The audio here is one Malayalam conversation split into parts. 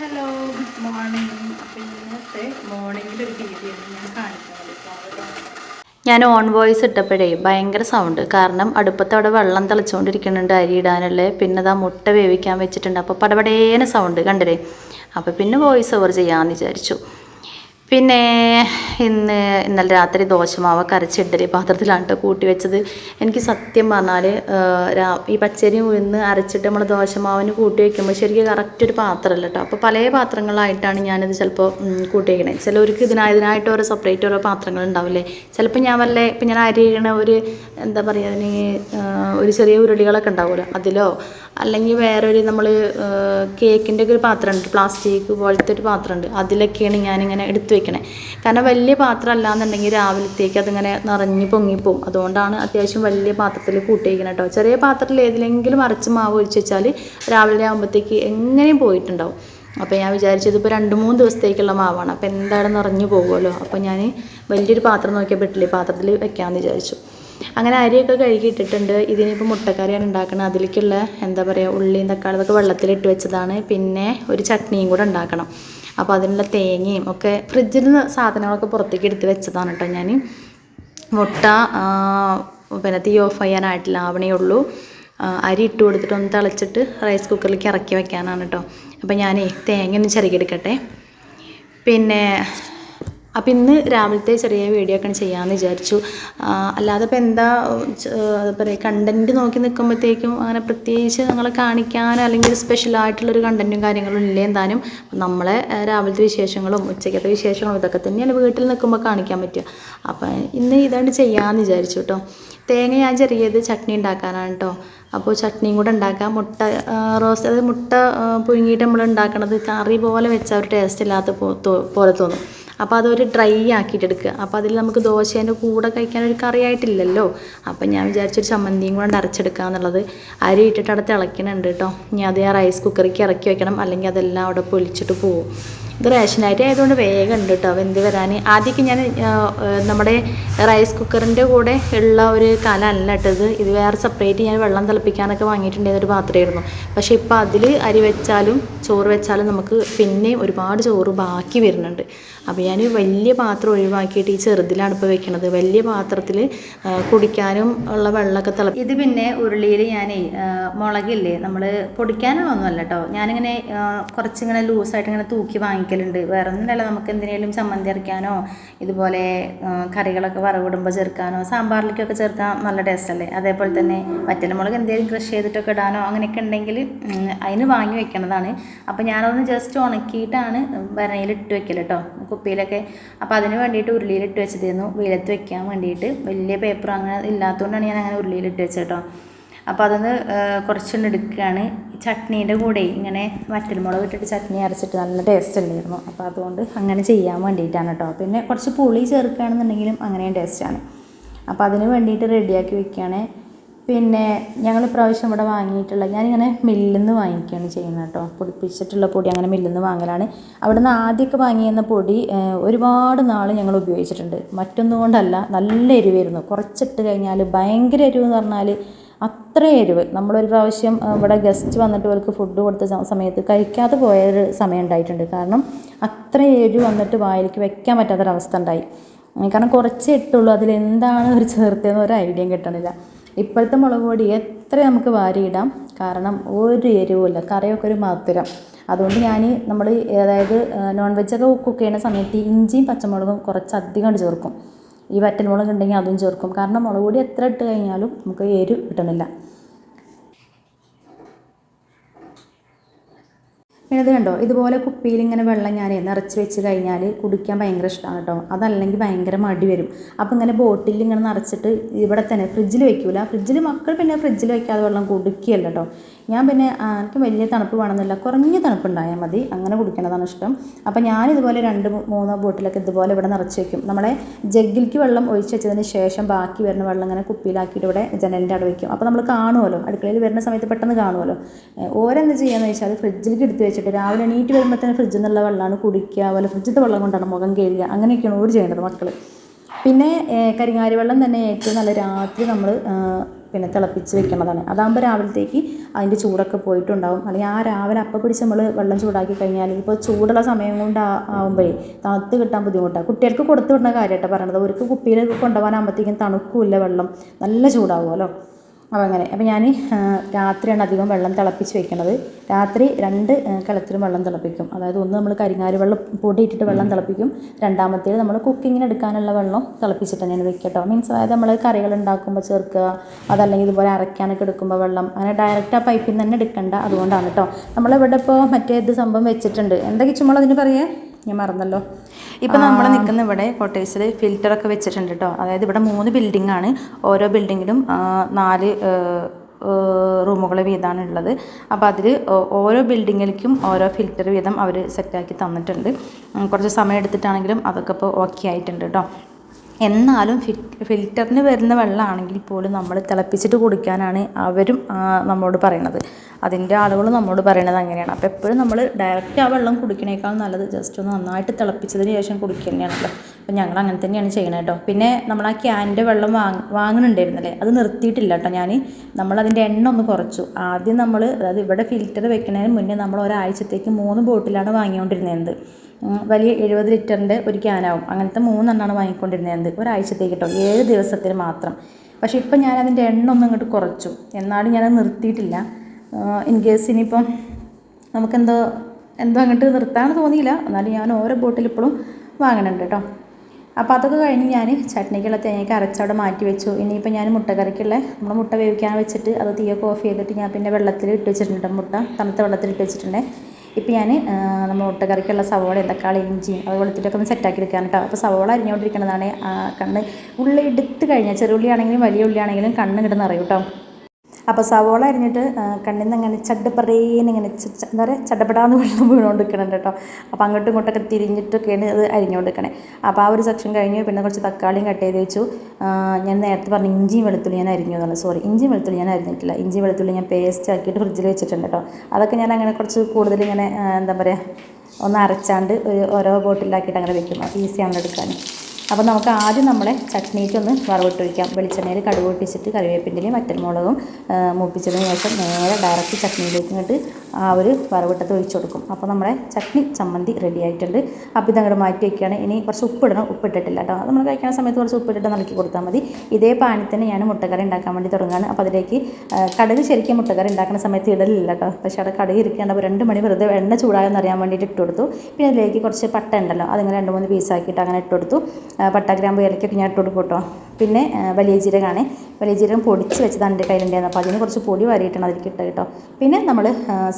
ഹലോ ഗുഡ് മോർണിംഗ് അപ്പോൾ ഇന്നത്തെ മോർണിംഗിൽ ഒരു രീതിയാണ് ഞാൻ കാണിക്കുന്നത്. ഞാൻ ഓൺ വോയിസ് ഇട്ടപ്പോഴേ ഭയങ്കര സൗണ്ട് കാരണം അടുപ്പത്ത് അവിടെ വെള്ളം തിളച്ചുകൊണ്ടിരിക്കുന്നുണ്ട് അരി ഇടാനല്ലേ. പിന്നെ അതാ മുട്ട വേവിക്കാൻ വെച്ചിട്ടുണ്ട്. അപ്പോൾ പടപടേനെ സൗണ്ട് കണ്ടില്ലേ? അപ്പോൾ പിന്നെ വോയിസ് ഓവർ ചെയ്യാമെന്ന് വിചാരിച്ചു. പിന്നെ ഇന്ന് ഇന്നലെ രാത്രി ദോശമാവ് കരച്ച് ഇഡ്ഡലി പാത്രത്തിലാണ് കേട്ടോ വെച്ചത്. എനിക്ക് സത്യം പറഞ്ഞാൽ ഈ പച്ചരി ഉഴുന്ന് അരച്ചിട്ട് നമ്മൾ ദോശമാവിന് കൂട്ടി വെക്കുമ്പോൾ ശരിക്കും കറക്റ്റ് ഒരു പാത്രമല്ല കേട്ടോ അപ്പോൾ പല പാത്രങ്ങളായിട്ടാണ് ഞാനിത് ചിലപ്പോൾ കൂട്ടി വയ്ക്കണേ ചിലവർക്ക് ഇതിനായതിനായിട്ട് ഓരോ സെപ്പറേറ്റ് ഓരോ പാത്രങ്ങൾ ഉണ്ടാവില്ലേ ചിലപ്പോൾ ഞാൻ വല്ല ഇപ്പം ഞാൻ അരി ഇടണ ഒരു എന്താ പറയുക അതിന് ഒരു ചെറിയ ഉരുളികളൊക്കെ ഉണ്ടാവുമല്ലോ അതിലോ? അല്ലെങ്കിൽ വേറൊരു നമ്മൾ കേക്കിന്റെ ഒക്കെ ഒരു പാത്രമുണ്ട് പ്ലാസ്റ്റിക് പോലത്തെ ഒരു പാത്രമുണ്ട് അതിലൊക്കെയാണ് ഞാനിങ്ങനെ എടുത്തു വെക്കണേ കാരണം വലിയ പാത്രം അല്ലാന്നുണ്ടെങ്കിൽ രാവിലത്തേക്ക് അതിങ്ങനെ നിറഞ്ഞ് പൊങ്ങിപ്പോവും. അതുകൊണ്ടാണ് അത്യാവശ്യം വലിയ പാത്രത്തിൽ കൂട്ടി വയ്ക്കണം കേട്ടോ ചെറിയ പാത്രത്തിൽ ഏതിലെങ്കിലും അരച്ച് മാവ് ഒഴിച്ച് വെച്ചാൽ രാവിലെ ആകുമ്പോഴത്തേക്ക് എങ്ങനെയും പോയിട്ടുണ്ടാവും. അപ്പോൾ ഞാൻ വിചാരിച്ചത് ഇപ്പോൾ രണ്ട് മൂന്ന് ദിവസത്തേക്കുള്ള മാവാണ്. അപ്പോൾ എന്തായാലും നിറഞ്ഞു പോകുമല്ലോ അപ്പോൾ ഞാൻ വലിയൊരു പാത്രം നോക്കിയപ്പോൾ ഇഡ്ഡലി പാത്രത്തിൽ വെക്കാമെന്ന് വിചാരിച്ചു. അങ്ങനെ അരിയൊക്കെ കഴുകി ഇട്ടിട്ടുണ്ട് ഇതിനിപ്പോൾ മുട്ടക്കറിയാണ് ഉണ്ടാക്കണം. അതിലേക്കുള്ള എന്താ പറയുക ഉള്ളിയും തക്കാളി ഇതൊക്കെ വെള്ളത്തിലിട്ട് വെച്ചതാണ്. പിന്നെ ഒരു ചട്നിയും കൂടെ ഉണ്ടാക്കണം. അപ്പോൾ അതിനുള്ള തേങ്ങയും ഒക്കെ ഫ്രിഡ്ജിൽ നിന്ന് സാധനങ്ങളൊക്കെ പുറത്തേക്ക് എടുത്ത് വെച്ചതാണ് കേട്ടോ ഞാൻ മുട്ട പിന്നെ തീ ഓഫ് ചെയ്യാനായിട്ടില്ല ആവണേ ഉള്ളൂ അരി ഇട്ട് കൊടുത്തിട്ട് ഒന്ന് തിളച്ചിട്ട് റൈസ് കുക്കറിലേക്ക് ഇറക്കി വെക്കാനാണ് കേട്ടോ അപ്പോൾ ഞാനേ തേങ്ങ ഒന്ന് ചെറുകിയെടുക്കട്ടെ പിന്നെ അപ്പം ഇന്ന് രാവിലത്തെ ചെറിയ വീഡിയോ ഒക്കെ ചെയ്യാമെന്ന് വിചാരിച്ചു. അല്ലാതെ ഇപ്പം എന്താ പറയുക കണ്ടന്റ് നോക്കി നിൽക്കുമ്പോഴത്തേക്കും അങ്ങനെ പ്രത്യേകിച്ച് നിങ്ങളെ കാണിക്കാനോ അല്ലെങ്കിൽ സ്പെഷ്യൽ ആയിട്ടുള്ളൊരു കണ്ടന്റും കാര്യങ്ങളും ഇല്ലേ എന്തായാലും നമ്മളെ രാവിലത്തെ വിശേഷങ്ങളും ഉച്ചയ്ക്കത്തെ വിശേഷങ്ങളും ഇതൊക്കെ തന്നെയാണ് വീട്ടിൽ നിൽക്കുമ്പോൾ കാണിക്കാൻ പറ്റുക. അപ്പം ഇന്ന് ഇതാണ്ട് ചെയ്യാമെന്ന് വിചാരിച്ചു കേട്ടോ തേങ്ങ ഞാൻ ചെറിയത് ചട്നി ഉണ്ടാക്കാനാണ് കേട്ടോ അപ്പോൾ ചട്നിയും കൂടെ ഉണ്ടാക്കാം. മുട്ട റോസ്റ്റ് അതായത് മുട്ട പുഴുങ്ങിയിട്ട് നമ്മൾ ഉണ്ടാക്കണത് കറി പോലെ വെച്ചാൽ ഒരു ടേസ്റ്റ് ഇല്ലാത്ത പോലെ തോന്നും. അപ്പോൾ അതൊരു ഡ്രൈ ആക്കിയിട്ട് എടുക്കുക. അപ്പോൾ അതിൽ നമുക്ക് ദോശേന്റെ കൂടെ കഴിക്കാൻ ഒരു കറിയായിട്ടില്ലല്ലോ. അപ്പം ഞാൻ വിചാരിച്ചൊരു ചമ്മന്തിയും കൂടെ അരച്ചെടുക്കുക എന്നുള്ളത്. അരി ഇട്ടിട്ട് അവിടെ തിളയ്ക്കണുണ്ട് കേട്ടോ. ഇനി അത് ആ റൈസ് കുക്കറിക്ക് ഇറക്കി വെക്കണം. അല്ലെങ്കിൽ അതെല്ലാം അവിടെ പൊലിച്ചിട്ട് പോകും ഇത് റേഷൻ അരി ആയതുകൊണ്ട് വേഗം ഉണ്ട് കേട്ടോ. വെന്ത് വരാൻ ആദ്യമൊക്കെ ഞാൻ നമ്മുടെ റൈസ് കുക്കറിന്റെ കൂടെ ഉള്ള ഒരു കല അല്ല ഇട്ടത് ഇത് വേറെ സെപ്പറേറ്റ് ഞാൻ വെള്ളം തിളപ്പിക്കാനൊക്കെ വാങ്ങിയിട്ടുണ്ടായിരുന്ന ഒരു പാത്രമായിരുന്നു. പക്ഷേ ഇപ്പോൾ അതിൽ അരി വെച്ചാലും ചോറ് വെച്ചാലും നമുക്ക് പിന്നെയും ഒരുപാട് ചോറ് ബാക്കി വരുന്നുണ്ട്. അപ്പോൾ ഞാൻ വലിയ പാത്രം ഒഴിവാക്കിയിട്ട് ഈ ചെറുതിലാണ് വെക്കണത്. വലിയ പാത്രത്തിൽ കുടിക്കാനും ഉള്ള വെള്ളമൊക്കെ തിള ഇത് പിന്നെ ഉരുളിയിൽ ഞാൻ മുളകില്ലേ നമ്മൾ പൊടിക്കാനുള്ളതൊന്നുമല്ല കേട്ടോ ഞാനിങ്ങനെ കുറച്ചിങ്ങനെ ലൂസായിട്ട് ഇങ്ങനെ തൂക്കി വാങ്ങിക്കലുണ്ട്. വേറെ ഒന്നുമല്ല നമുക്ക് എന്തിനേലും ചമ്മന്തി അരയ്ക്കാനോ ഇതുപോലെ കറികളൊക്കെ വറവിടുമ്പോൾ ചേർക്കാനോ സാമ്പാറിലേക്കൊക്കെ ചേർക്കാൻ നല്ല ടേസ്റ്റ് അല്ലേ അതേപോലെ തന്നെ വറ്റൽമുളക് എന്തെങ്കിലും കൃഷി ചെയ്തിട്ടൊക്കെ ഇടാനോ അങ്ങനെയൊക്കെ ഉണ്ടെങ്കിൽ അതിന് വാങ്ങി വെക്കണതാണ്. അപ്പോൾ ഞാനതൊന്ന് ജസ്റ്റ് ഉണക്കിയിട്ടാണ് വരണയിലിട്ട് വെക്കൽ കേട്ടോ കുപ്പിയിലൊക്കെ. അപ്പോൾ അതിന് വേണ്ടിയിട്ട് ഉരുളിയിലിട്ട് വെച്ചതായിരുന്നു. വെയിലത്ത് വെക്കാൻ വേണ്ടിയിട്ട്. വലിയ പേപ്പർ അങ്ങനെ ഇല്ലാത്തതുകൊണ്ടാണ് ഞാൻ അങ്ങനെ ഉരുളിയിലിട്ട് വെച്ചത് കേട്ടോ അപ്പോൾ അതൊന്ന് കുറച്ചൊന്ന് എടുക്കുകയാണ്. ചട്നീന്റെ കൂടെ ഇങ്ങനെ വറ്റൽമുളക് ഇട്ടിട്ട് ചട്നി അരച്ചിട്ട് നല്ല ടേസ്റ്റ് ഉണ്ടായിരുന്നു. അപ്പോൾ അതുകൊണ്ട് അങ്ങനെ ചെയ്യാൻ വേണ്ടിയിട്ടാണ് കേട്ടോ പിന്നെ കുറച്ച് പുളി ചേർക്കുകയാണെന്നുണ്ടെങ്കിലും അങ്ങനെയും ടേസ്റ്റാണ് അപ്പോൾ അതിന് വേണ്ടിയിട്ട് റെഡിയാക്കി വെക്കുകയാണ്. പിന്നെ ഞങ്ങൾ ഇപ്രാവശ്യം ഇവിടെ വാങ്ങിയിട്ടുള്ള ഞാനിങ്ങനെ മില്ലിൽ നിന്ന് വാങ്ങിക്കുകയാണ് ചെയ്യുന്നത് കേട്ടോ. പൊടിപ്പിച്ചിട്ടുള്ള പൊടി അങ്ങനെ മില്ലിൽ നിന്ന് വാങ്ങലാണ്. അവിടെ നിന്ന് ആദ്യമൊക്കെ വാങ്ങിയെന്ന പൊടി ഒരുപാട് നാൾ ഞങ്ങൾ ഉപയോഗിച്ചിട്ടുണ്ട്. മറ്റൊന്നും കൊണ്ടല്ല നല്ല എരിവായിരുന്നു. കുറച്ചിട്ട് കഴിഞ്ഞാൽ ഭയങ്കര എരിവ് എന്ന് പറഞ്ഞാൽ അത്ര എരിവ്. നമ്മളൊരു പ്രാവശ്യം ഇവിടെ ഗസ്റ്റ് വന്നിട്ട് ഇവർക്ക് ഫുഡ് കൊടുത്ത സമയത്ത് കഴിക്കാതെ പോയൊരു സമയം ഉണ്ടായിട്ടുണ്ട്. കാരണം അത്ര എരിവ് വന്നിട്ട് വായിലേക്ക് വെക്കാൻ പറ്റാത്തൊരവസ്ഥ ഉണ്ടായി. കാരണം കുറച്ചേ ഇട്ടുള്ളൂ. അതിലെന്താണ് ഒരു ചേർത്തതെന്ന് ഒരു ഐഡിയയും കിട്ടണില്ല. ഇപ്പോഴത്തെ മുളക് പൊടി എത്ര നമുക്ക് വാരിയിടാം? കാരണം ഒരു എരിവുമില്ല. കറിയൊക്കെ ഒരു മധുരം അതുകൊണ്ട് ഞാൻ നമ്മൾ അതായത് നോൺ വെജൊക്കെ കുക്ക് ചെയ്യുന്ന സമയത്ത് ഇഞ്ചിയും പച്ചമുളകും കുറച്ച് അധികം ചേർക്കും. ഈ വറ്റൽമുളക് ഉണ്ടെങ്കിൽ അതും ചേർക്കും. കാരണം മുളക് പൊടി എത്ര ഇട്ട് കഴിഞ്ഞാലും നമുക്ക് എരിവ് കിട്ടണില്ല. പിന്നെ ഇത് കണ്ടോ? ഇതുപോലെ കുപ്പിയിൽ ഇങ്ങനെ വെള്ളം ഞാൻ നിറച്ച് വെച്ച് കഴിഞ്ഞാൽ കുടിക്കാൻ ഭയങ്കര ഇഷ്ടമാണ് കേട്ടോ. അതല്ലെങ്കിൽ ഭയങ്കര മടി വരും. അപ്പോൾ ഇങ്ങനെ ബോട്ടിൽ ഇങ്ങനെ നിറച്ചിട്ട് ഇവിടെ തന്നെ ഫ്രിഡ്ജിൽ വെക്കൂല. ഫ്രിഡ്ജിൽ മക്കൾ പിന്നെ ഫ്രിഡ്ജിൽ വെക്കാതെ വെള്ളം കുടിക്കുകയല്ല കേട്ടോ. ഞാൻ പിന്നെ എനിക്ക് വലിയ തണുപ്പ് വേണമെന്നില്ല. കുറഞ്ഞ തണുപ്പ് ഉണ്ടായാൽ മതി. അങ്ങനെ കുടിക്കണതാണ് ഇഷ്ടം. അപ്പോൾ ഞാൻ ഇതുപോലെ രണ്ട് മൂന്നോ ബോട്ടിലൊക്കെ ഇതുപോലെ ഇവിടെ നിറച്ച് വെക്കും. നമ്മളെ ജഗ്ഗിലേക്ക് വെള്ളം ഒഴിച്ച് വെച്ചതിന് ശേഷം ബാക്കി വരുന്ന വെള്ളം ഇങ്ങനെ കുപ്പിയിലാക്കിയിട്ട് ഇവിടെ ജനലിന്റെ അവിടെ വെക്കും. അപ്പോൾ നമ്മൾ കാണുമല്ലോ അടുക്കളയിൽ വരുന്ന സമയത്ത് പെട്ടെന്ന് കാണുമല്ലോ ഓരെന്ത് ചെയ്യാന്ന് വെച്ചാൽ ഫ്രിഡ്ജിലേക്ക് എടുത്ത് വെച്ചിട്ട് രാവിലെ എണീറ്റ് തന്നെ ഫ്രിഡ്ജിൽ നിന്നുള്ള വെള്ളമാണ് കുടിക്കുക. അതുപോലെ ഫ്രിഡ്ജിലത്തെ വെള്ളം കൊണ്ടാണ് മുഖം കഴുകുക. അങ്ങനെയൊക്കെയാണ് ഓര് ചെയ്യേണ്ടത് മക്കൾ പിന്നെ കരിങ്ങാരി വെള്ളം തന്നെ ഏറ്റവും നല്ല രാത്രി നമ്മൾ പിന്നെ തിളപ്പിച്ച് വെക്കേണ്ടതാണ് അതാകുമ്പോൾ രാവിലത്തേക്ക് അതിന്റെ ചൂടൊക്കെ പോയിട്ടുണ്ടാവും. അല്ലെങ്കിൽ ആ രാവിലെ അപ്പം പിടിച്ച് നമ്മൾ വെള്ളം ചൂടാക്കി കഴിഞ്ഞാൽ ഇപ്പോൾ ചൂടുള്ള സമയം കൊണ്ട് ആകുമ്പോഴേ തണുത്ത് കിട്ടാൻ ബുദ്ധിമുട്ടാണ് കുട്ടികൾക്ക് കൊടുത്തു വിടുന്ന കാര്യമായിട്ടാണ് പറയണത്. അവർക്ക് കുപ്പിയിൽ കൊണ്ടുപോകാനാകുമ്പോഴത്തേക്കും തണുക്കില്ല വെള്ളം. നല്ല ചൂടാവുമല്ലോ അപ്പോൾ അങ്ങനെ. അപ്പോൾ ഞാൻ രാത്രിയാണ് അധികം വെള്ളം തിളപ്പിച്ച് വെക്കുന്നത് രാത്രി രണ്ട് കലത്തിലും വെള്ളം തിളപ്പിക്കും. അതായത് ഒന്ന് നമ്മൾ കരിങ്ങാരി വെള്ളം പൊടി ഇട്ടിട്ട് വെള്ളം തിളപ്പിക്കും. രണ്ടാമത്തേത് നമ്മൾ കുക്കിങ്ങിന് എടുക്കാനുള്ള വെള്ളം തിളപ്പിച്ചിട്ട് തന്നെയാണ് വെക്കുക കേട്ടോ. മീൻസ് അതായത് നമ്മൾ കറികൾ ഉണ്ടാക്കുമ്പോൾ ചേർക്കുക അതല്ലെങ്കിൽ ഇതുപോലെ അരയ്ക്കാനൊക്കെ എടുക്കുമ്പോൾ വെള്ളം അങ്ങനെ ഡയറക്റ്റ് ആ പൈപ്പിൽ നിന്ന് തന്നെ എടുക്കേണ്ട. അതുകൊണ്ടാണ് കേട്ടോ. നമ്മളിവിടെ ഇപ്പോൾ മറ്റേ ഇത് സംഭവം വെച്ചിട്ടുണ്ട്. എന്തൊക്കെ ചുമ്മാ അതിന് പറയുക? ഞാൻ മറന്നല്ലോ. ഇപ്പം നമ്മൾ നിൽക്കുന്ന ഇവിടെ കോട്ടേഴ്സിൽ ഫിൽറ്ററൊക്കെ വെച്ചിട്ടുണ്ട് കേട്ടോ അതായത് ഇവിടെ മൂന്ന് ബിൽഡിംഗ് ആണ്. ഓരോ ബിൽഡിങ്ങിലും നാല് റൂമുകൾ വീതമാണ് ഉള്ളത്. അപ്പോൾ അതിൽ ഓരോ ബിൽഡിങ്ങിലേക്കും ഓരോ ഫിൽറ്റർ വീതം അവർ സെറ്റാക്കി തന്നിട്ടുണ്ട്. കുറച്ച് സമയം എടുത്തിട്ടാണെങ്കിലും അതൊക്കെ ഇപ്പോൾ ഓക്കെ ആയിട്ടുണ്ട് കേട്ടോ എന്നാലും ഫിൽറ്ററിന് വരുന്ന വെള്ളമാണെങ്കിൽ പോലും നമ്മൾ തിളപ്പിച്ചിട്ട് കുടിക്കാനാണ് അവരും നമ്മളോട് പറയണത്. അതിന്റെ ആളുകൾ നമ്മളോട് പറയണത് അങ്ങനെയാണ്. അപ്പോൾ എപ്പോഴും നമ്മൾ ഡയറക്റ്റ് ആ വെള്ളം കുടിക്കണേക്കാൾ നല്ലത് ജസ്റ്റ് ഒന്ന് നന്നായിട്ട് തിളപ്പിച്ചതിന് ശേഷം കുടിക്കുക തന്നെയാണല്ലോ. അപ്പോൾ ഞങ്ങൾ അങ്ങനെ തന്നെയാണ് ചെയ്യണത് കേട്ടോ. പിന്നെ നമ്മൾ ആ ക്യാന്റെ വെള്ളം വാങ്ങ വാങ്ങുന്നുണ്ടായിരുന്നല്ലേ അത് നിർത്തിയിട്ടില്ല കേട്ടോ ഞാൻ. നമ്മൾ നമ്മളതിന്റെ എണ്ണ ഒന്ന് കുറച്ചു. ആദ്യം നമ്മൾ അതായത് ഇവിടെ ഫിൽറ്റർ വെക്കുന്നതിന് മുന്നേ നമ്മൾ ഒരാഴ്ചത്തേക്ക് മൂന്ന് ബോട്ടിലാണ് വാങ്ങിക്കൊണ്ടിരുന്നത്. വലിയ എഴുപത് ലിറ്ററിന്റെ ഒരു ക്യാനാവും അങ്ങനത്തെ മൂന്നെണ്ണമാണ് വാങ്ങിക്കൊണ്ടിരുന്നത്. ഒരാഴ്ചത്തേക്ക് കേട്ടോ ഏഴ് ദിവസത്തിന് മാത്രം. പക്ഷേ ഇപ്പം ഞാൻ അതിന്റെ എണ്ണ ഒന്ന് അങ്ങോട്ട് കുറച്ചു. എന്നാലും ഞാനത് നിർത്തിയിട്ടില്ല. ഇൻ കേസ് ഇനിയിപ്പം നമുക്കെന്തോ എന്തോ അങ്ങോട്ട് നിർത്താൻ തോന്നിയില്ല. എന്നാലും ഞാൻ ഓരോ ബോട്ടിൽ ഇപ്പോഴും വാങ്ങണുണ്ട് കേട്ടോ അപ്പോൾ അതൊക്കെ കഴിഞ്ഞ് ഞാൻ ചട്നിക്കുള്ള തേങ്ങയ്ക്ക് അരച്ചവിടെ മാറ്റി വെച്ചു. ഇനിയിപ്പോൾ ഞാൻ മുട്ടക്കറിക്കുള്ള നമ്മൾ മുട്ട വേവിക്കാൻ വെച്ചിട്ട് അത് തീയൊക്കെ ഓഫ് ചെയ്തിട്ട് ഞാൻ പിന്നെ വെള്ളത്തിൽ ഇട്ട് വെച്ചിട്ടുണ്ട് മുട്ട തണുത്ത വെള്ളത്തിൽ ഇട്ട് വെച്ചിട്ടുണ്ട്. ഇപ്പം ഞാൻ നമ്മൾ മുട്ടക്കറിക്കുള്ള സവോള തക്കാളി ഇഞ്ചിയും അത് വെളുത്തിട്ടൊക്കെ ഒന്ന് സെറ്റാക്കി എടുക്കാൻ കേട്ടോ. അപ്പോൾ സവോള അരിഞ്ഞുകൊണ്ടിരിക്കുന്നതാണ് കണ്ണ് ഉള്ളി എടുത്ത് കഴിഞ്ഞാൽ ചെറുള്ളി ഉള്ളിയാണെങ്കിലും വലിയ ഉള്ളിയാണെങ്കിലും കണ്ണ് അറിയും കേട്ടോ. അപ്പോൾ സവോള അരിഞ്ഞിട്ട് കണ്ണിൽ നിന്ന് അങ്ങനെ ചട്ടപ്പറേന്ന് ഇങ്ങനെ എന്താ പറയുക ചട്ടപ്പെടാന്ന് വെള്ളം വീണുകൊണ്ട് നിൽക്കുന്നുണ്ട് കേട്ടോ. അപ്പോൾ അങ്ങോട്ടും ഇങ്ങോട്ടൊക്കെ തിരിഞ്ഞിട്ടൊക്കെയാണ് അത് അരിഞ്ഞുകൊണ്ട് നിൽക്കണേ അപ്പോൾ ആ ഒരു സെക്ഷൻ കഴിഞ്ഞ് പിന്നെ കുറച്ച് തക്കാളിയും കട്ട് ചെയ്ത് വെച്ചു. ഞാൻ നേരത്തെ പറഞ്ഞു ഇഞ്ചിയും വെളുത്തുള്ളി ഞാൻ അരിഞ്ഞു എന്നാണ്. സോറി ഇഞ്ചിയും വെളുത്തുള്ളി ഞാൻ അരിഞ്ഞിട്ടില്ല. ഇഞ്ചി വെളുത്തുള്ളി ഞാൻ പേസ്റ്റ് ആക്കിയിട്ട് ഫ്രിഡ്ജിൽ വെച്ചിട്ടുണ്ട് കേട്ടോ. അതൊക്കെ ഞാൻ അങ്ങനെ കുറച്ച് കൂടുതൽ ഇങ്ങനെ എന്താ പറയുക ഒന്ന് അരച്ചാണ്ട് ഒരു ഓരോ ബോട്ടിലാക്കിയിട്ട് അങ്ങനെ വെക്കും ഈസിയാണ് എടുക്കാൻ. അപ്പോൾ നമുക്ക് ആദ്യം നമ്മളെ ചട്നിക്ക് ഒന്ന് വറവിട്ട് വയ്ക്കാം വെളിച്ചെണ്ണയിൽ കടുക് പൊട്ടിച്ചിട്ട് കറിവേപ്പിന്റെയും വറ്റൽമുളകും മൂപ്പിച്ചതിന് ശേഷം നേരെ ഡയറക്റ്റ് ചട്നിയിലേക്ക് ഇങ്ങോട്ട് ആ ഒരു വറവിട്ടത്ത് ഒഴിച്ചു കൊടുക്കും. അപ്പോൾ നമ്മുടെ ചട്നി ചമ്മന്തി റെഡി ആയിട്ടുണ്ട്. അപ്പോൾ ഇതങ്ങോട്ട് മാറ്റി വയ്ക്കുകയാണ് ഇനി കുറച്ച് ഉപ്പിടണം. ഉപ്പിട്ടിട്ടില്ല കേട്ടോ. അത് നമ്മൾ കഴിക്കുന്ന സമയത്ത് കുറച്ച് ഉപ്പിട്ടിട്ട് നൽകി കൊടുത്താൽ മതി. ഇതേ പാനിൽ തന്നെ ഞാൻ മുട്ടക്കറി ഉണ്ടാക്കാൻ വേണ്ടി തുടങ്ങുകയാണ്. അപ്പോൾ അതിലേക്ക് കടുക് ശരിക്കും മുട്ടക്കറി ഉണ്ടാക്കുന്ന സമയത്ത് ഇടലില്ല കേട്ടോ. പക്ഷേ അവിടെ കടുക് ഇരിക്കേണ്ട അപ്പോൾ രണ്ട് മണി വെറുതെ എണ്ണ ചൂടായെന്ന് അറിയാൻ വേണ്ടിയിട്ട് ഇട്ട് കൊടുത്തു. പിന്നെ അതിലേക്ക് കുറച്ച് പട്ട ഉണ്ടല്ലോ അതിങ്ങനെ രണ്ട് മൂന്ന് പീസാക്കിയിട്ട് അങ്ങനെ ഇട്ട് കൊടുത്തു. ആ, പട്ട ഗ്രാമ്പ് ഇലക്കൊക്കെ ഞാൻ ഇട്ട് കൊടുക്കും കേട്ടോ. പിന്നെ വലിയ ജീരകമാണ്. വലിയ ജീരകം പൊടിച്ച് വെച്ചതാണ് എന്റെ കയ്യിലുണ്ടായിരുന്നു അപ്പോൾ അതിന് കുറച്ച് പൊടി വാരിയിട്ടാണ് അതിലേക്ക് ഇട്ടത് കേട്ടോ. പിന്നെ നമ്മൾ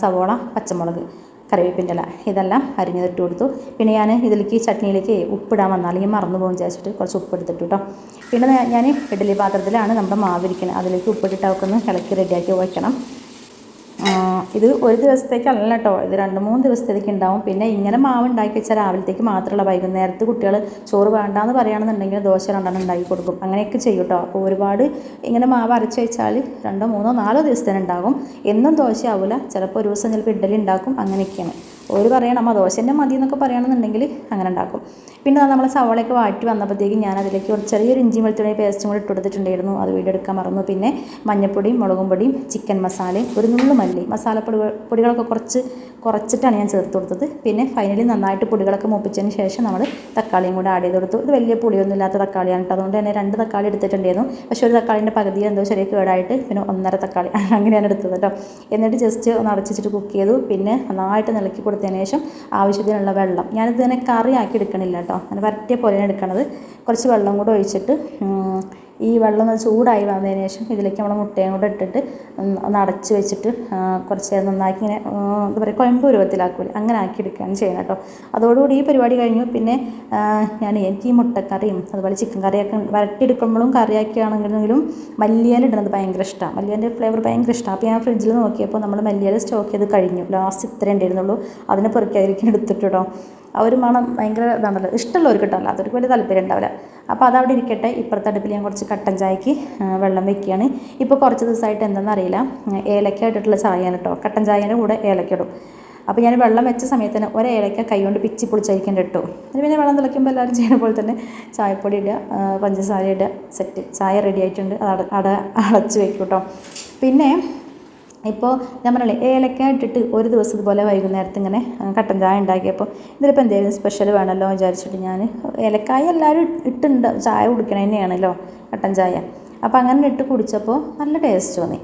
സവോള പച്ചമുളക് കറിവേപ്പിന്റെ ഇല ഇതെല്ലാം അരിഞ്ഞതിട്ട് കൊടുത്തു. പിന്നെ ഞാൻ ഇതിലേക്ക് ചട്നിയിലേക്ക് ഉപ്പിടാൻ വന്നാൽ അല്ലെങ്കിൽ മറന്നു പോകും വിചാരിച്ചിട്ട് കുറച്ച് ഉപ്പ് എടുത്തിട്ടു കേട്ടോ. പിന്നെ ഞാൻ ഇഡലി പാത്രത്തിലാണ് നമ്മുടെ മാവിരിക്കുന്നത് അതിലേക്ക് ഉപ്പിട്ടിട്ട് അവർക്ക് ഇളക്കി റെഡിയാക്കി വയ്ക്കണം. ഇത് ഒരു ദിവസത്തേക്കല്ല കേട്ടോ ഇത് രണ്ട് മൂന്ന് ദിവസത്തേക്ക് ഉണ്ടാവും പിന്നെ ഇങ്ങനെ മാവ് ഉണ്ടാക്കി വെച്ചാൽ രാവിലത്തേക്ക് മാത്രമല്ല വൈകുന്നേരത്ത് കുട്ടികൾ ചോറ് വേണ്ടാന്ന് പറയുകയാണെന്നുണ്ടെങ്കിൽ ദോശ രണ്ടെണ്ണം ഉണ്ടാക്കി കൊടുക്കും. അങ്ങനെയൊക്കെ ചെയ്യും കേട്ടോ അപ്പോൾ ഒരുപാട് ഇങ്ങനെ മാവ് അരച്ച് വെച്ചാൽ രണ്ടോ മൂന്നോ നാലോ ദിവസത്തേനുണ്ടാകും എന്നും ദോശയാവില്ല ചിലപ്പോൾ ഒരു ദിവസം ചിലപ്പോൾ ഇഡ്ഡലി ഉണ്ടാക്കും അങ്ങനെയൊക്കെയാണ്. ഒരു പറയണം ആ ദോശ തന്നെ മതി എന്നൊക്കെ പറയുകയാണെന്നുണ്ടെങ്കിൽ അങ്ങനെ ഉണ്ടാക്കും. പിന്നെ നമ്മൾ സവളയൊക്കെ വാറ്റി വന്നപ്പോഴത്തേക്കും ഞാൻ അതിലേക്ക് ചെറിയൊരു ഇഞ്ചി വെളുത്തുള്ളി പേസ്റ്റും കൂടി ഇട്ട് കൊടുത്തിട്ടുണ്ടായിരുന്നു. അത് വീഡിയോ എടുക്കാൻ മറന്നു. പിന്നെ മഞ്ഞപ്പൊടിയും മുളകും പൊടിയും ചിക്കൻ മസാലയും ഒരു നുള്ളു മല്ലി. മസാലപ്പൊടി പൊടികളൊക്കെ കുറച്ച് കുറച്ചിട്ടാണ് ഞാൻ ചേർത്ത് കൊടുത്തത്. പിന്നെ ഫൈനലി നന്നായിട്ട് പൊടികളൊക്കെ മൂപ്പിച്ചതിന് ശേഷം നമ്മൾ തക്കാളിയും കൂടെ ആഡ് ചെയ്ത് കൊടുത്തു. ഇത് വലിയ പുളിയൊന്നും ഇല്ലാത്ത തക്കാളിയാണ് കേട്ടോ. അതുകൊണ്ട് തന്നെ രണ്ട് തക്കാളി എടുത്തിട്ടുണ്ടായിരുന്നു. പക്ഷേ ഒരു തക്കാളിന്റെ പകുതി എന്തോ ചെറിയ കേടായിട്ട് പിന്നെ ഒന്നര തക്കാളി. അങ്ങനെയാണ് എടുത്തത് കേട്ടോ. എന്നിട്ട് ജസ്റ്റ് ഒന്ന് അടച്ചിട്ട് കുക്ക് ചെയ്തു. പിന്നെ നന്നായിട്ട് നിലക്കി കൊടുത്തതിന് ശേഷം ആവശ്യത്തിനുള്ള വെള്ളം. ഞാനിത് തന്നെ കറിയാക്കി എടുക്കണില്ല കേട്ടോ. അങ്ങനെ വരട്ടിയ പോലെയാണ് എടുക്കണത്. കുറച്ച് വെള്ളം കൂടെ ഒഴിച്ചിട്ട് ഈ വെള്ളം ഒന്ന് ചൂടായി വന്നതിന് ശേഷം ഇതിലേക്ക് നമ്മൾ മുട്ടയും കൂടെ ഇട്ടിട്ട് ഒന്ന് അടച്ച് വെച്ചിട്ട് കുറച്ച് നേരം നന്നാക്കി ഇങ്ങനെ എന്താ പറയുക കുഴമ്പ് രൂപത്തിലാക്കൂല? അങ്ങനെ ആക്കി എടുക്കുകയാണ് ചെയ്യണം കേട്ടോ. അതോടുകൂടി ഈ പരിപാടി കഴിഞ്ഞു. പിന്നെ ഞാൻ എനിക്ക് ഈ മുട്ടക്കറിയും അതുപോലെ ചിക്കൻ കറിയൊക്കെ വരട്ടിയെടുക്കുമ്പോഴും കറിയാക്കിയാണെങ്കിലും മല്ലിയാൽ ഇടുന്നത് ഭയങ്കര ഇഷ്ടമാണ് മല്ലിയാന്റെ ഫ്ലേവർ ഭയങ്കര ഇഷ്ടമാണ് അപ്പോൾ ഞാൻ ഫ്രിഡ്ജിൽ നോക്കിയപ്പോൾ നമ്മൾ മല്ലിയാൽ സ്റ്റോക്ക് ചെയ്ത് കഴിഞ്ഞു. ലാസ്റ്റ് ഇത്രേ ഉണ്ടായിരുന്നുള്ളൂ. അതിനെ പെറുക്കിയായിരിക്കും എടുത്തിട്ടോ ആ ഒരു മണം ഭയങ്കര ഇതാണല്ലോ. ഇഷ്ടമുള്ളവർക്ക് കിട്ടാമല്ലോ അതൊരു വലിയ താല്പര്യം ഉണ്ടാവില്ല. അപ്പോൾ അതവിടെ ഇരിക്കട്ടെ. ഇപ്പുറത്തെ അടുപ്പിൽ ഞാൻ കുറച്ച് കട്ടൻ ചായക്ക് വെള്ളം വെക്കുകയാണ്. ഇപ്പോൾ കുറച്ച് ദിവസമായിട്ട് എന്താണെന്ന് അറിയില്ല. ഏലക്ക ഇട്ടിട്ടുള്ള ചായയാണ് കേട്ടോ. കട്ടൻ ചായേന്റെ കൂടെ ഏലക്ക ഇടും. അപ്പോൾ ഞാൻ വെള്ളം വെച്ച സമയത്ത് തന്നെ ഒരേലക്ക കൈ കൊണ്ട് പിച്ചി പൊളിച്ചരിക്കേണ്ട ഇട്ടു പിന്നെ വെള്ളം തിളയ്ക്കുമ്പോൾ എല്ലാവരും ചെയ്യുന്ന പോലെ തന്നെ ചായപ്പൊടി ഇടുക പഞ്ചസാര ഇടുക സെറ്റ് ചായ റെഡി ആയിട്ടുണ്ട്. അത് അട അടച്ച് വെക്കും കേട്ടോ. പിന്നെ ഇപ്പോൾ ഞാൻ പറഞ്ഞില്ലേ ഏലക്ക ഇട്ടിട്ട് ഒരു ദിവസം ഇതുപോലെ വൈകുന്നേരത്ത് ഇങ്ങനെ കട്ടൻ ചായ ഉണ്ടാക്കിയപ്പോൾ ഇതിലിപ്പോൾ എന്തെങ്കിലും സ്പെഷ്യൽ വേണമല്ലോ വിചാരിച്ചിട്ട് ഞാൻ ഏലക്കായ എല്ലാവരും ഇട്ടുണ്ട് ചായ കുടിക്കണ തന്നെയാണല്ലോ കട്ടൻ ചായ. അപ്പോൾ അങ്ങനെ ഇട്ട് കുടിച്ചപ്പോൾ നല്ല ടേസ്റ്റ് തോന്നി.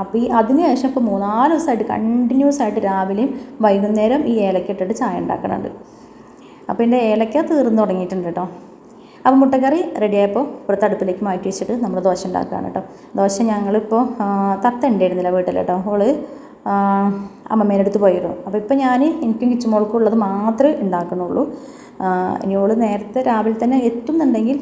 അപ്പോൾ ഈ അതിന് ശേഷം ഇപ്പോൾ മൂന്നാൽ ദിവസമായിട്ട് കണ്ടിന്യൂസ് ആയിട്ട് രാവിലെയും വൈകുന്നേരം ഈ ഏലക്ക ഇട്ടിട്ട് ചായ ഉണ്ടാക്കുന്നുണ്ട് അപ്പോൾ എന്റെ ഏലക്ക തീർന്നു തുടങ്ങിയിട്ടുണ്ട് കേട്ടോ. അപ്പോൾ മുട്ടക്കറി റെഡിയായപ്പോൾ ഇവിടുത്തെ അടുപ്പിലേക്ക് മാറ്റി വെച്ചിട്ട് നമ്മൾ ദോശ ഉണ്ടാക്കുകയാണ് കേട്ടോ. ദോശ ഞങ്ങളിപ്പോൾ തത്ത ഉണ്ടായിരുന്നില്ല വീട്ടിൽ കേട്ടോ. അവൾ അമ്മമ്മേന്റെ അടുത്ത് പോയിരുന്നു. അപ്പോൾ ഇപ്പോൾ ഞാൻ എനിക്കും കിച്ചുമോൾക്കും ഉള്ളത് മാത്രമേ ഉണ്ടാക്കണുള്ളൂ ഇനിയോൾ നേരത്തെ രാവിലെ തന്നെ എത്തുന്നുണ്ടെങ്കിൽ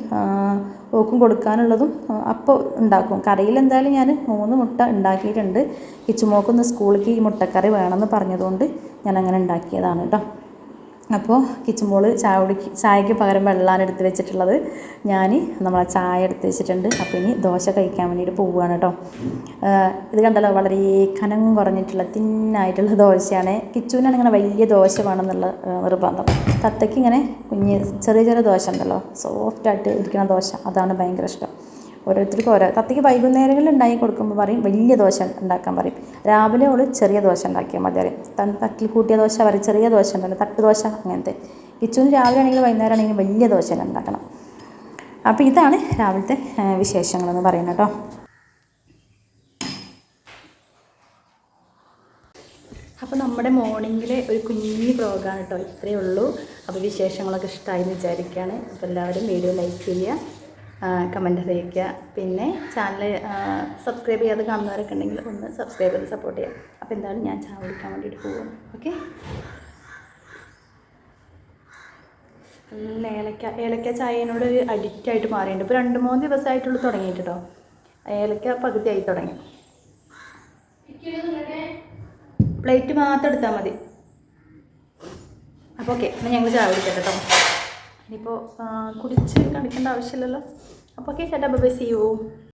ഓക്കും കൊടുക്കാനുള്ളതും അപ്പോൾ ഉണ്ടാക്കും. കറിയിൽ എന്തായാലും ഞാൻ മൂന്ന് മുട്ട ഉണ്ടാക്കിയിട്ടുണ്ട്. കിച്ചുമോക്കൊന്ന് സ്കൂളിലേക്ക് ഈ മുട്ടക്കറി വേണമെന്ന് പറഞ്ഞതുകൊണ്ട് ഞാൻ അങ്ങനെ ഉണ്ടാക്കിയതാണ് കേട്ടോ. അപ്പോൾ കിച്ചൻ ബോൾ ചായ കുടിക്ക് ചായക്ക് പകരം വെള്ളമാണ് എടുത്ത് വെച്ചിട്ടുള്ളത്. ഞാൻ നമ്മളെ ചായ എടുത്ത് വെച്ചിട്ടുണ്ട്. അപ്പോൾ ഇനി ദോശ കഴിക്കാൻ വേണ്ടിയിട്ട് പോവുകയാണ് കേട്ടോ. ഇത് കണ്ടല്ലോ വളരെ കനം കുറഞ്ഞിട്ടുള്ള തിന്നായിട്ടുള്ള ദോശയാണ്. കിച്ചുവിനാണ് ഇങ്ങനെ വലിയ ദോശ വേണമെന്നുള്ള നിർബന്ധം. തത്തയ്ക്ക് ഇങ്ങനെ കുഞ്ഞ് ചെറിയ ചെറിയ ദോശ ഉണ്ടല്ലോ സോഫ്റ്റായിട്ട് ഇരിക്കുന്ന ദോശ. അതാണ് ഭയങ്കര ഇഷ്ടം. ഓരോരുത്തർക്കും ഓരോ തത്തയ്ക്ക് വൈകുന്നേരങ്ങളിൽ ഉണ്ടാക്കി കൊടുക്കുമ്പോൾ പറയും വലിയ ദോശ ഉണ്ടാക്കാൻ പറയും. രാവിലെ ഓൾ ചെറിയ ദോശ ഉണ്ടാക്കിയാൽ മതി പറയും. തട്ടിൽ കൂട്ടിയ ദോശ പറയും ചെറിയ ദോശ ഉണ്ടല്ലോ തട്ട് ദോശ അങ്ങനത്തെ. കിച്ചുവിന് രാവിലെ ആണെങ്കിലും വൈകുന്നേരം ആണെങ്കിലും വലിയ ദോശ ഉണ്ടാക്കണം. അപ്പോൾ ഇതാണ് രാവിലത്തെ വിശേഷങ്ങളെന്ന് പറയുന്നത് കേട്ടോ. അപ്പോൾ നമ്മുടെ മോർണിംഗിലെ ഒരു കുഞ്ഞു പ്രോഗ്രാം കേട്ടോ ഇത്രയേ ഉള്ളൂ. അപ്പോൾ വിശേഷങ്ങളൊക്കെ ഇഷ്ടമായി എന്ന് വിചാരിക്കുകയാണ്. അപ്പോൾ എല്ലാവരും വീഡിയോ ലൈക്ക് ചെയ്യുക. കമന്റ് അറിയിക്കുക. പിന്നെ ചാനൽ സബ്സ്ക്രൈബ് ചെയ്യാതെ കാണുന്നവരൊക്കെ ഉണ്ടെങ്കിൽ ഒന്ന് സബ്സ്ക്രൈബ് ചെയ്ത് സപ്പോർട്ട് ചെയ്യാം അപ്പോൾ എന്തായാലും ഞാൻ ചായ കുടിക്കാൻ വേണ്ടിയിട്ട് പോകും ഓക്കെ നല്ല ഏലക്ക ഏലക്ക ചായനോട് ഒരു അഡിക്റ്റ് ആയിട്ട് മാറിയിട്ടുണ്ട്. ഇപ്പോൾ രണ്ട് മൂന്ന് ദിവസമായിട്ടുള്ളൂ തുടങ്ങിയിട്ട് കേട്ടോ ഏലക്ക പകുതിയായി തുടങ്ങി. പ്ലേറ്റ് മാത്രം എടുത്താൽ മതി. അപ്പോൾ ഓക്കെ എന്നാൽ ഞങ്ങൾ ചായ കുടിക്കട്ടെ കേട്ടോ ഇനിയിപ്പോൾ കുടിച്ച് കളിക്കേണ്ട ആവശ്യമില്ലല്ലോ. അപ്പോൾ ഓക്കെ ചേട്ടാ ബൈ സി യു